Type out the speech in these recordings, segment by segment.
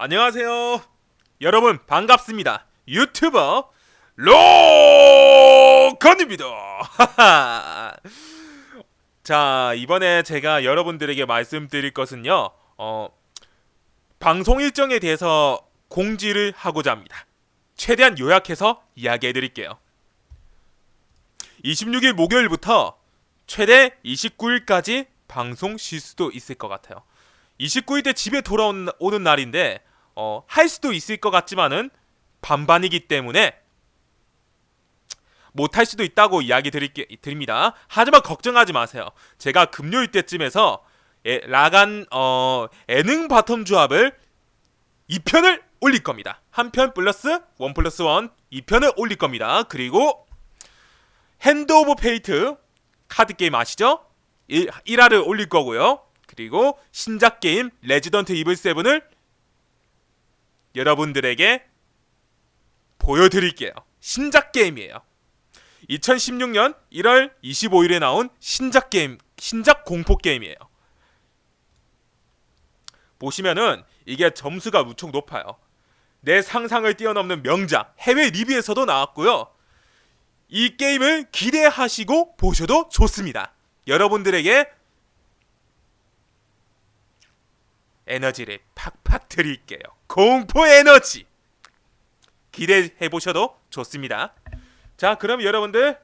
안녕하세요. 여러분 반갑습니다. 유튜버 로건입니다. 자 이번에 제가 여러분들에게 말씀드릴 것은요. 어, 방송 일정에 대해서 공지를 하고자 합니다. 최대한 요약해서 이야기해 드릴게요. 26일 목요일부터 최대 29일까지 방송 쉴 수도 있을 것 같아요. 29일 때 집에 돌아오는 오는 날인데 어, 할 수도 있을 것 같지만은 반반이기 때문에 못할 수도 있다고 이야기 드릴게, 드립니다. 하지만 걱정하지 마세요. 제가 금요일 때쯤에서 예, 라간 어, 예능 바텀 조합을 2편을 올릴 겁니다. 한 편 플러스 원 플러스 원 2편을 올릴 겁니다. 그리고 핸드 오브 페이트 카드 게임 아시죠? 1, 1화를 올릴 거고요. 그리고 신작 게임 레지던트 이블 7을 여러분들에게 보여드릴게요. 신작 게임이에요. 2016년 1월 25일에 나온 신작 게임, 신작 공포 게임이에요. 보시면은 이게 점수가 무척 높아요. 내 상상을 뛰어넘는 명작, 해외 리뷰에서도 나왔고요. 이 게임을 기대하시고 보셔도 좋습니다. 여러분들에게 에너지를 팍팍 드릴게요. 공포 에너지 기대해 보셔도 좋습니다. 자, 그럼 여러분들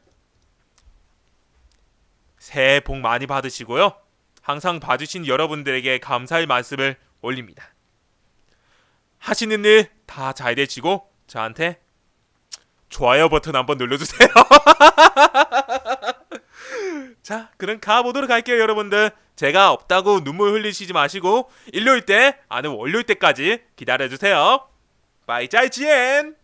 새해 복 많이 받으시고요. 항상 봐주신 여러분들에게 감사의 말씀을 올립니다. 하시는 일 다 잘 되시고 저한테 좋아요 버튼 한번 눌러주세요. 자, 그럼 가보도록 할게요, 여러분들. 제가 없다고 눈물 흘리시지 마시고 일요일 때 아니면 월요일 때까지 기다려 주세요. 바이 짜이치엔.